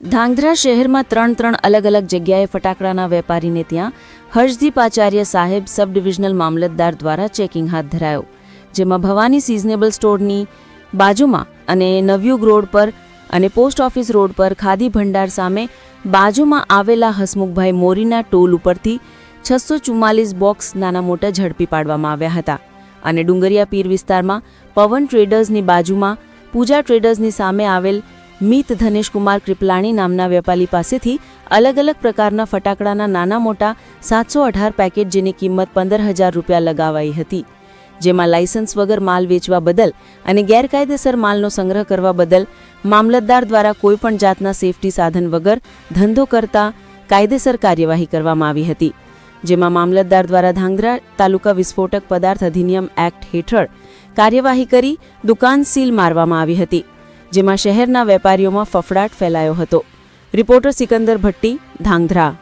ધાંગધ્રા શહેરમાં ત્રણ ત્રણ અલગ અલગ જગ્યાએ ફટાકડાના વેપારીને ત્યાં હર્ષદીપ આચાર્ય સાહેબ સબ ડિવિઝનલ મામલતદાર દ્વારા ચેકિંગ હાથ ધરાયો, જેમાં ભવાની સિઝનેબલ સ્ટોરની બાજુમાં અને નવયુગ રોડ પર અને પોસ્ટ ઓફિસ રોડ પર ખાદી ભંડાર સામે બાજુમાં આવેલા હસમુખભાઈ મોરીના ટોલ ઉપરથી છસો ચુમ્માલીસ બોક્સ નાના મોટા ઝડપી પાડવામાં આવ્યા હતા અને ડુંગરિયા પીર વિસ્તારમાં પવન ટ્રેડર્સની બાજુમાં, પૂજા ટ્રેડર્સની સામે આવેલ મિત ધનેશકુમાર કૃપલાણી નામના વેપારી પાસેથી અલગ અલગ પ્રકારના ફટાકડાના નાના મોટા સાતસો અઢાર પેકેટ જેની કિંમત પંદર હજાર રૂપિયા લગાવાઈ હતી, જેમાં લાયસન્સ વગર માલ વેચવા બદલ અને ગેરકાયદેસર માલનો સંગ્રહ કરવા બદલ મામલતદાર દ્વારા કોઈપણ જાતના સેફટી સાધન વગર ધંધો કરતા કાયદેસર કાર્યવાહી કરવામાં આવી હતી, જેમાં મામલતદાર દ્વારા ધાંગધ્રા તાલુકા વિસ્ફોટક પદાર્થ અધિનિયમ એક્ટ હેઠળ કાર્યવાહી કરી દુકાન સીલ મારવામાં આવી હતી. જેમાં શહેરના વેપારીઓમાં ફફડાટ ફેલાયો હતો. રિપોર્ટર સિકંદર ભટ્ટી ધાંગધ્રા.